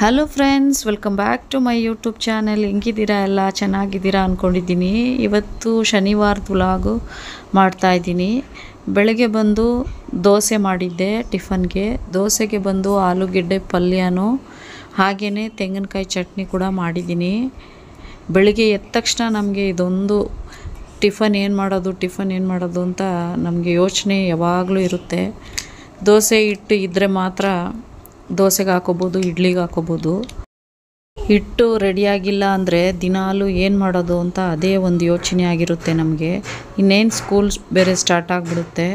Hello friends welcome back to my YouTube channel ಹೆಂಗಿದ್ದೀರಾ ಎಲ್ಲ? ಚೆನ್ನಾಗಿದ್ದೀರಾ ಅಂದ್ಕೊಂಡಿದ್ದೀನಿ ಇವತ್ತು ಶನಿವಾರದ ವ್ಲಾಗು ಮಾಡ್ತಾಯಿದ್ದೀನಿ ಬೆಳಗ್ಗೆ ಬಂದು ದೋಸೆ ಮಾಡಿದ್ದೆ ಟಿಫನ್ಗೆ. ದೋಸೆಗೆ ಬಂದು ಆಲೂಗೆಡ್ಡೆ ಪಲ್ಯನೂ ಹಾಗೆಯೇ ತೆಂಗಿನಕಾಯಿ ಚಟ್ನಿ ಕೂಡ ಮಾಡಿದ್ದೀನಿ. ಬೆಳಗ್ಗೆ ಎದ್ದ ತಕ್ಷಣ ನಮಗೆ ಇದೊಂದು ಟಿಫನ್ ಏನು ಮಾಡೋದು, ಟಿಫನ್ ಏನು ಮಾಡೋದು ಅಂತ ನಮಗೆ ಯೋಚನೆ ಯಾವಾಗಲೂ ಇರುತ್ತೆ. ದೋಸೆ ಹಿಟ್ಟು ಇದ್ದರೆ ಮಾತ್ರ ದೋಸೆಗೆ ಹಾಕೋಬೋದು, ಇಡ್ಲಿಗೆ ಹಾಕೋಬೋದು. ಹಿಟ್ಟು ರೆಡಿಯಾಗಿಲ್ಲ ಅಂದರೆ ದಿನಾಲು ಏನು ಮಾಡೋದು ಅಂತ ಅದೇ ಒಂದು ಯೋಚನೆ ಆಗಿರುತ್ತೆ ನಮಗೆ. ಇನ್ನೇನು ಸ್ಕೂಲ್ ಬೇರೆ ಸ್ಟಾರ್ಟ್ ಆಗಿಬಿಡುತ್ತೆ.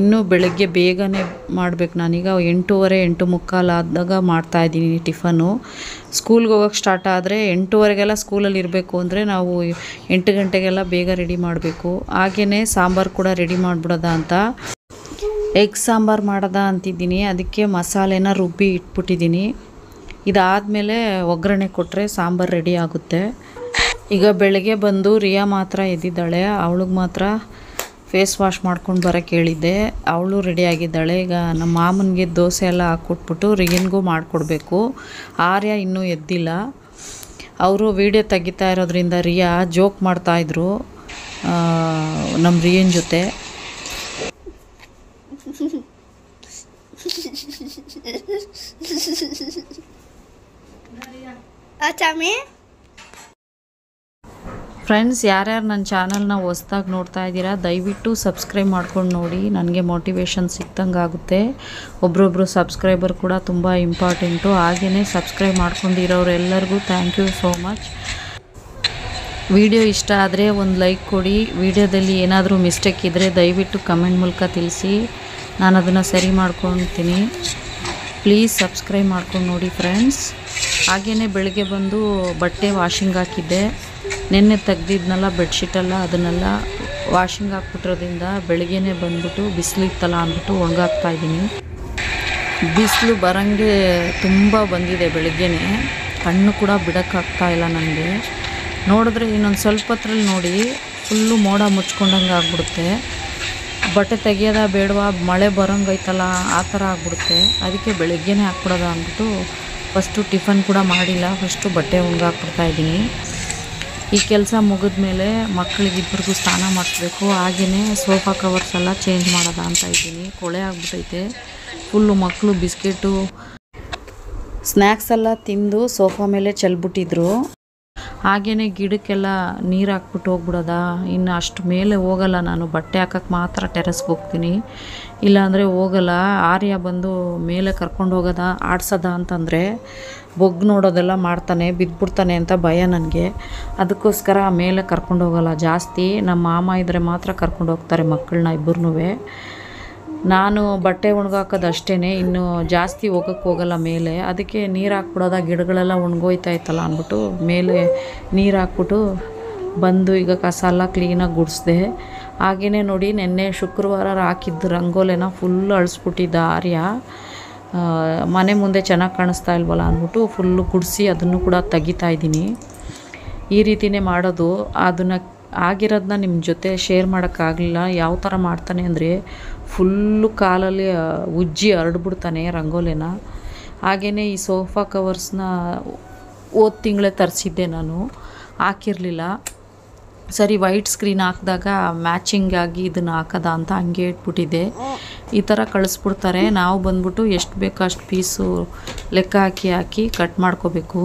ಇನ್ನೂ ಬೆಳಗ್ಗೆ ಬೇಗನೆ ಮಾಡಬೇಕು. ನಾನೀಗ ಎಂಟೂವರೆ ಎಂಟು ಮುಕ್ಕಾಲು ಆದಾಗ ಮಾಡ್ತಾಯಿದ್ದೀನಿ ಟಿಫನು ಸ್ಕೂಲ್ಗೆ ಹೋಗೋಕ್ಕೆ ಸ್ಟಾರ್ಟ್ ಆದರೆ ಎಂಟೂವರೆಗೆಲ್ಲ ಸ್ಕೂಲಲ್ಲಿ ಇರಬೇಕು ಅಂದರೆ ನಾವು ಎಂಟು ಗಂಟೆಗೆಲ್ಲ ಬೇಗ ರೆಡಿ ಮಾಡಬೇಕು. ಹಾಗೆಯೇ ಸಾಂಬಾರು ಕೂಡ ರೆಡಿ ಮಾಡಿಬಿಡೋದ ಅಂತ. ಎಗ್ ಸಾಂಬಾರು ಮಾಡದ ಅಂತಿದ್ದೀನಿ. ಅದಕ್ಕೆ ಮಸಾಲೆನ ರುಬ್ಬಿ ಇಟ್ಬಿಟ್ಟಿದ್ದೀನಿ. ಇದಾದಮೇಲೆ ಒಗ್ಗರಣೆ ಕೊಟ್ಟರೆ ಸಾಂಬಾರು ರೆಡಿ ಆಗುತ್ತೆ. ಈಗ ಬೆಳಗ್ಗೆ ಬಂದು ರಿಯಾ ಮಾತ್ರ ಎದ್ದಿದ್ದಾಳೆ. ಅವಳಿಗೆ ಮಾತ್ರ ಫೇಸ್ ವಾಶ್ ಮಾಡ್ಕೊಂಡು ಬರೋಕ್ಕೆ ಹೇಳಿದ್ದೆ. ಅವಳು ರೆಡಿಯಾಗಿದ್ದಾಳೆ ಈಗ ನಮ್ಮ ಮಾಮನಿಗೆ ದೋಸೆ ಎಲ್ಲ ಹಾಕ್ಕೊಟ್ಬಿಟ್ಟು ರಿಯನ್ಗೂ ಮಾಡಿಕೊಡ್ಬೇಕು. ಆರ್ಯ ಇನ್ನೂ ಎದ್ದಿಲ್ಲ. ಅವರು ವೀಡಿಯೋ ತೆಗಿತಾ ಇರೋದ್ರಿಂದ ರಿಯಾ ಜೋಕ್ ಮಾಡ್ತಾಯಿದ್ರು ನಮ್ಮ ರಿಯನ್ ಜೊತೆ. ಫ್ರೆಂಡ್ಸ್ ಯಾರ್ಯಾರು ನನ್ನ ಚಾನಲ್ನ ಹೊಸ್ದಾಗಿ ನೋಡ್ತಾ ಇದ್ದೀರಾ, ದಯವಿಟ್ಟು ಸಬ್ಸ್ಕ್ರೈಬ್ ಮಾಡ್ಕೊಂಡು ನೋಡಿ, ನನಗೆ ಮೋಟಿವೇಶನ್ ಸಿಕ್ತಂಗೆ ಆಗುತ್ತೆ. ಒಬ್ರೊಬ್ರು ಸಬ್ಸ್ಕ್ರೈಬರ್ ಕೂಡ ತುಂಬ ಇಂಪಾರ್ಟೆಂಟು ಹಾಗೆಯೇ subscribe ಮಾಡ್ಕೊಂಡಿರೋರೆಲ್ಲರಿಗೂ thank you so much video ಇಷ್ಟ ಆದರೆ ಒಂದು ಲೈಕ್ ಕೊಡಿ. ವಿಡಿಯೋದಲ್ಲಿ ಏನಾದರೂ ಮಿಸ್ಟೇಕ್ ಇದ್ದರೆ ದಯವಿಟ್ಟು ಕಮೆಂಟ್ ಮೂಲಕ ತಿಳಿಸಿ. ನಾನು ಅದನ್ನು ಸರಿ ಮಾಡ್ಕೊತೀನಿ. ಪ್ಲೀಸ್ ಸಬ್ಸ್ಕ್ರೈಬ್ ಮಾಡ್ಕೊಂಡು ನೋಡಿ ಫ್ರೆಂಡ್ಸ್ ಹಾಗೆಯೇ ಬೆಳಗ್ಗೆ ಬಂದು ಬಟ್ಟೆ ವಾಷಿಂಗ್ ಹಾಕಿದ್ದೆ. ನಿನ್ನೆ ತೆಗ್ದಿದ್ನಲ್ಲ ಬೆಡ್ಶೀಟೆಲ್ಲ ಅದನ್ನೆಲ್ಲ ವಾಷಿಂಗ್ ಹಾಕ್ಬಿಟ್ಟಿರೋದ್ರಿಂದ ಬೆಳಗ್ಗೆನೇ ಬಂದ್ಬಿಟ್ಟು ಬಿಸಿಲಿತ್ತಲ್ಲ ಅಂದ್ಬಿಟ್ಟು ಒಣಗಾಕ್ತಾ ಇದ್ದೀನಿ. ಬಿಸಿಲು ಬರಂಗೆ ತುಂಬ ಬಂದಿದೆ ಬೆಳಗ್ಗೆನೇ. ಕಣ್ಣು ಕೂಡ ಬಿಡೋಕ್ಕಾಗ್ತಾ ಇಲ್ಲ ನನಗೆ. ನೋಡಿದ್ರೆ ಇನ್ನೊಂದು ಸ್ವಲ್ಪ ಹತ್ರಲ್ಲಿ ನೋಡಿ ಫುಲ್ಲು ಮೋಡ ಮುಚ್ಕೊಂಡಂಗೆ ಆಗ್ಬಿಡುತ್ತೆ. ಬಟ್ಟೆ ತೆಗಿಯೋದ ಬೇಡವಾ? ಮಳೆ ಬರೋಂಗೈತಲ್ಲ, ಆ ಥರ ಆಗ್ಬಿಡುತ್ತೆ. ಅದಕ್ಕೆ ಬೆಳಗ್ಗೆನೇ ಹಾಕ್ಬಿಡೋದ ಅಂದ್ಬಿಟ್ಟು ಫಸ್ಟು ಟಿಫನ್ ಕೂಡ ಮಾಡಿಲ್ಲ. ಫಸ್ಟು ಬಟ್ಟೆ ಇದ್ದೀನಿ. ಈ ಕೆಲಸ ಮುಗಿದ ಮುಗಿದ್ಮೇಲೆ ಮಕ್ಕಳಿಗಿಬ್ಬರಿಗೂ ಸ್ನಾನ ಮಾಡಿಸ್ಬೇಕು. ಹಾಗೆಯೇ ಸೋಫಾ ಕವರ್ಸ್ ಎಲ್ಲ ಚೇಂಜ್ ಮಾಡೋದ ಅಂತ ಇದ್ದೀನಿ. ಕೊಳೆ ಆಗ್ಬಿಟ್ಟೈತೆ. ಫುಲ್ಲು ಮಕ್ಕಳು ಬಿಸ್ಕೆಟು ಸ್ನ್ಯಾಕ್ಸ್ ಎಲ್ಲ ತಿಂದು ಸೋಫಾ ಮೇಲೆ ಚೆಲ್ಬಿಟ್ಟಿದ್ರು. ಹಾಗೆಯೇ ಗಿಡಕ್ಕೆಲ್ಲ ನೀರು ಹಾಕ್ಬಿಟ್ಟು ಹೋಗ್ಬಿಡೋದಾ? ಇನ್ನು ಅಷ್ಟು ಮೇಲೆ ಹೋಗಲ್ಲ ನಾನು. ಬಟ್ಟೆ ಹಾಕಕ್ಕೆ ಮಾತ್ರ ಟೆರೆಸ್ಗೆ ಹೋಗ್ತೀನಿ. ಇಲ್ಲಾಂದರೆ ಹೋಗಲ್ಲ. ಆರ್ಯ ಬಂದು ಮೇಲೆ ಕರ್ಕೊಂಡು ಹೋಗೋದ, ಆಡ್ಸೋದ ಅಂತಂದರೆ ಬೊಗ್ಗು ನೋಡೋದೆಲ್ಲ ಮಾಡ್ತಾನೆ, ಬಿದ್ದುಬಿಡ್ತಾನೆ ಅಂತ ಭಯ ನನಗೆ. ಅದಕ್ಕೋಸ್ಕರ ಮೇಲೆ ಕರ್ಕೊಂಡು ಹೋಗಲ್ಲ. ಜಾಸ್ತಿ ನಮ್ಮ ಮಾಮ ಇದ್ದರೆ ಮಾತ್ರ ಕರ್ಕೊಂಡು ಹೋಗ್ತಾರೆ ಮಕ್ಕಳನ್ನ ಇಬ್ಬರನ್ನೂ ನಾನು ಬಟ್ಟೆ ಒಣಗಾಕೋದು ಅಷ್ಟೇ ಇನ್ನು ಜಾಸ್ತಿ ಹೋಗೋಕ್ಕೆ ಹೋಗಲ್ಲ ಮೇಲೆ. ಅದಕ್ಕೆ ನೀರು ಹಾಕ್ಬಿಡೋದ, ಗಿಡಗಳೆಲ್ಲ ಒಣಗೋಯ್ತಾ ಇತ್ತಲ್ಲ ಅಂದ್ಬಿಟ್ಟು ಮೇಲೆ ನೀರು ಹಾಕ್ಬಿಟ್ಟು ಬಂದು ಈಗ ಕಸ ಎಲ್ಲ ಕ್ಲೀನಾಗಿ ಗುಡಿಸ್ದೆ. ಹಾಗೆಯೇ ನೋಡಿ ನಿನ್ನೆ ಶುಕ್ರವಾರ ಹಾಕಿದ್ದು ರಂಗೋಲೆನ ಫುಲ್ಲು ಅಳಿಸ್ಬಿಟ್ಟಿದ್ದ ಆರ್ಯ ಮನೆ ಮುಂದೆ ಚೆನ್ನಾಗಿ ಕಾಣಿಸ್ತಾ ಇಲ್ವಲ್ಲ ಅಂದ್ಬಿಟ್ಟು ಫುಲ್ಲು ಗುಡಿಸಿ ಅದನ್ನು ಕೂಡ ತೆಗಿತಾ ಇದ್ದೀನಿ. ಈ ರೀತಿನೇ ಮಾಡೋದು. ಅದನ್ನು ಆಗಿರೋದನ್ನ ನಿಮ್ಮ ಜೊತೆ ಶೇರ್ ಮಾಡೋಕ್ಕಾಗಲಿಲ್ಲ. ಯಾವ ಥರ ಮಾಡ್ತಾನೆ ಅಂದರೆ ಫುಲ್ಲು ಕಾಲಲ್ಲಿ ಉಜ್ಜಿ ಹರಡ್ಬಿಡ್ತಾನೆ ರಂಗೋಲಿನ. ಹಾಗೆಯೇ ಈ ಸೋಫಾ ಕವರ್ಸ್ನ ಹೋದ ತಿಂಗಳೇ ತರಿಸಿದ್ದೆ ನಾನು. ಹಾಕಿರಲಿಲ್ಲ. ಸರಿ ವೈಟ್ ಸ್ಕ್ರೀನ್ ಹಾಕಿದಾಗ ಮ್ಯಾಚಿಂಗ್ ಆಗಿ ಇದನ್ನು ಹಾಕೋದ ಅಂತ ಹಂಗೆ ಇಟ್ಬಿಟ್ಟಿದ್ದೆ. ಈ ಥರ ಕಳಿಸ್ಬಿಡ್ತಾರೆ. ನಾವು ಬಂದ್ಬಿಟ್ಟು ಎಷ್ಟು ಬೇಕೋ ಅಷ್ಟು ಪೀಸು ಲೆಕ್ಕ ಹಾಕಿ ಹಾಕಿ ಕಟ್ ಮಾಡ್ಕೋಬೇಕು.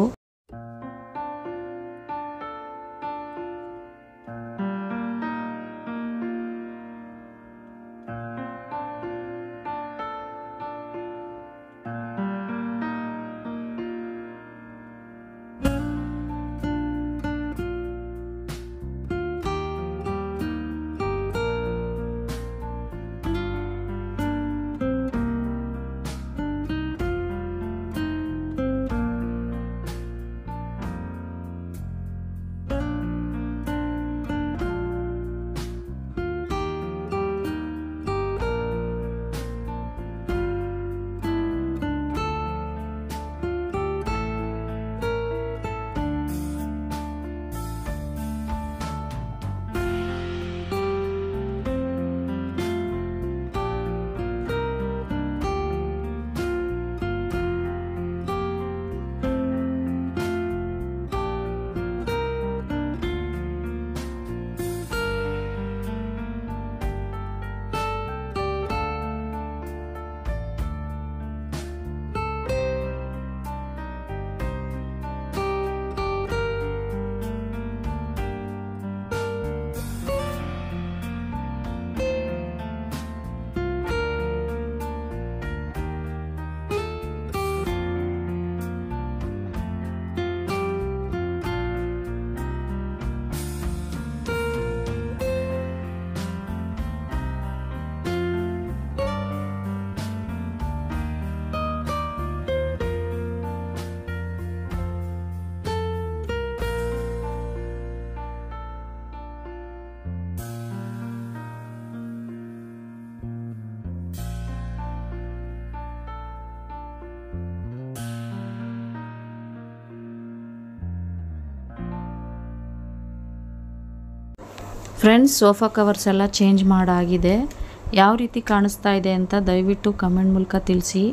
ಫ್ರೆಂಡ್ಸ್ ಸೋಫಾ ಕವರ್ಸ್ ಎಲ್ಲ ಚೇಂಜ್ ಮಾಡಾಗಿದೆ. ಯಾವ ರೀತಿ ಕಾಣಿಸ್ತಾ ಇದೆ ಅಂತ ದಯವಿಟ್ಟು ಕಮೆಂಟ್ ಮೂಲಕ ತಿಳಿಸಿ.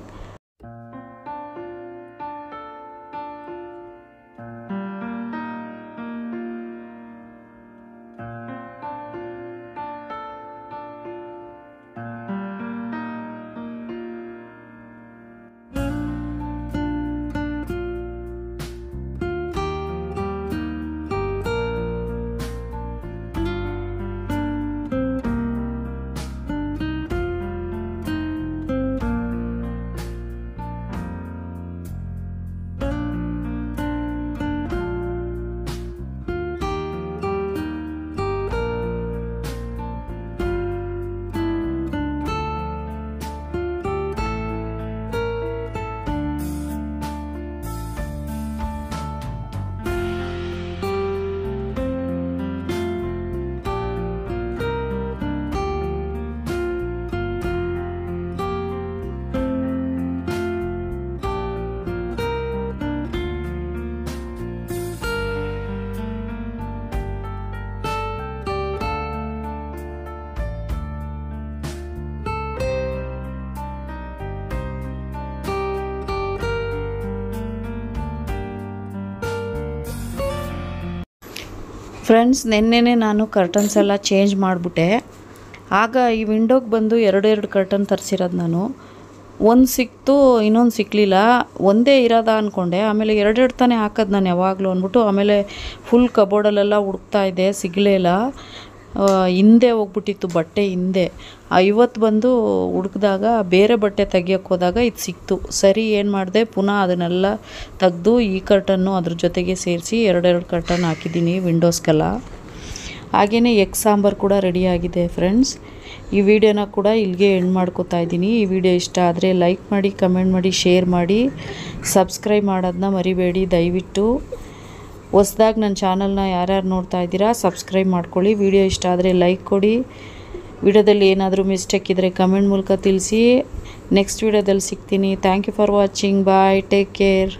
ಫ್ರೆಂಡ್ಸ್ ನಿನ್ನೆನೆ ನಾನು ಕರ್ಟನ್ಸ್ ಎಲ್ಲ ಚೇಂಜ್ ಮಾಡಿಬಿಟ್ಟೆ. ಆಗ ಈ ವಿಂಡೋಗೆ ಬಂದು ಎರಡೆರಡು ಕರ್ಟನ್ ತರಿಸಿರೋದು ನಾನು. ಒಂದು ಸಿಕ್ತು, ಇನ್ನೊಂದು ಸಿಕ್ಕಲಿಲ್ಲ ಒಂದೇ ಇರೋದ ಅಂದ್ಕೊಂಡೆ ಆಮೇಲೆ ಎರಡೆರಡು ತಾನೇ ಹಾಕೋದು ನಾನು ಯಾವಾಗಲೂ ಅಂದ್ಬಿಟ್ಟು ಆಮೇಲೆ ಫುಲ್ ಕಬೋರ್ಡಲ್ಲೆಲ್ಲ ಹುಡುಕ್ತಾ ಇದ್ದೆ, ಸಿಗಲೇ ಇಲ್ಲ. ಹಿಂದೆ ಹೋಗ್ಬಿಟ್ಟಿತ್ತು, ಬಟ್ಟೆ ಹಿಂದೆ. ಇವತ್ತು ಬಂದು ಹುಡುಕಿದಾಗ, ಬೇರೆ ಬಟ್ಟೆ ತೆಗಿಯೋಕ್ಕೆ ಹೋದಾಗ ಇದು ಸಿಕ್ತು. ಸರಿ, ಏನು ಮಾಡಿದೆ, ಪುನಃ ಅದನ್ನೆಲ್ಲ ತೆಗೆದು ಈ ಕರ್ಟನ್ನು ಅದ್ರ ಜೊತೆಗೆ ಸೇರಿಸಿ ಎರಡೆರಡು ಕರ್ಟನ್ ಹಾಕಿದ್ದೀನಿ ವಿಂಡೋಸ್ಗೆಲ್ಲ ಹಾಗೆಯೇ ಎಗ್ ಸಾಂಬಾರು ಕೂಡ ರೆಡಿಯಾಗಿದೆ ಫ್ರೆಂಡ್ಸ್ ಈ ವಿಡಿಯೋನ ಕೂಡ ಇಲ್ಲಿಗೆ ಎಂಡ್ ಮಾಡ್ಕೋತಾ ಇದ್ದೀನಿ. ಈ ವಿಡಿಯೋ ಇಷ್ಟ ಆದರೆ ಲೈಕ್ ಮಾಡಿ ಕಮೆಂಟ್ ಮಾಡಿ ಶೇರ್ ಮಾಡಿ ಸಬ್ಸ್ಕ್ರೈಬ್ ಮಾಡೋದನ್ನ ಮರಿಬೇಡಿ. ದಯವಿಟ್ಟು ಹೊಸ್ದಾಗಿ ನನ್ನ ಚಾನಲ್ನ ಯಾರ್ಯಾರು ನೋಡ್ತಾ ಇದ್ದೀರಾ, ಸಬ್ಸ್ಕ್ರೈಬ್ ಮಾಡ್ಕೊಳ್ಳಿ. ವಿಡಿಯೋ ಇಷ್ಟ ಆದರೆ ಲೈಕ್ ಕೊಡಿ. ವಿಡಿಯೋದಲ್ಲಿ ಏನಾದರೂ ಮಿಸ್ಟೇಕ್ ಇದ್ದರೆ ಕಮೆಂಟ್ ಮೂಲಕ ತಿಳಿಸಿ. ನೆಕ್ಸ್ಟ್ ವಿಡಿಯೋದಲ್ಲಿ ಸಿಗ್ತೀನಿ. Thank you for watching. Bye. Take care.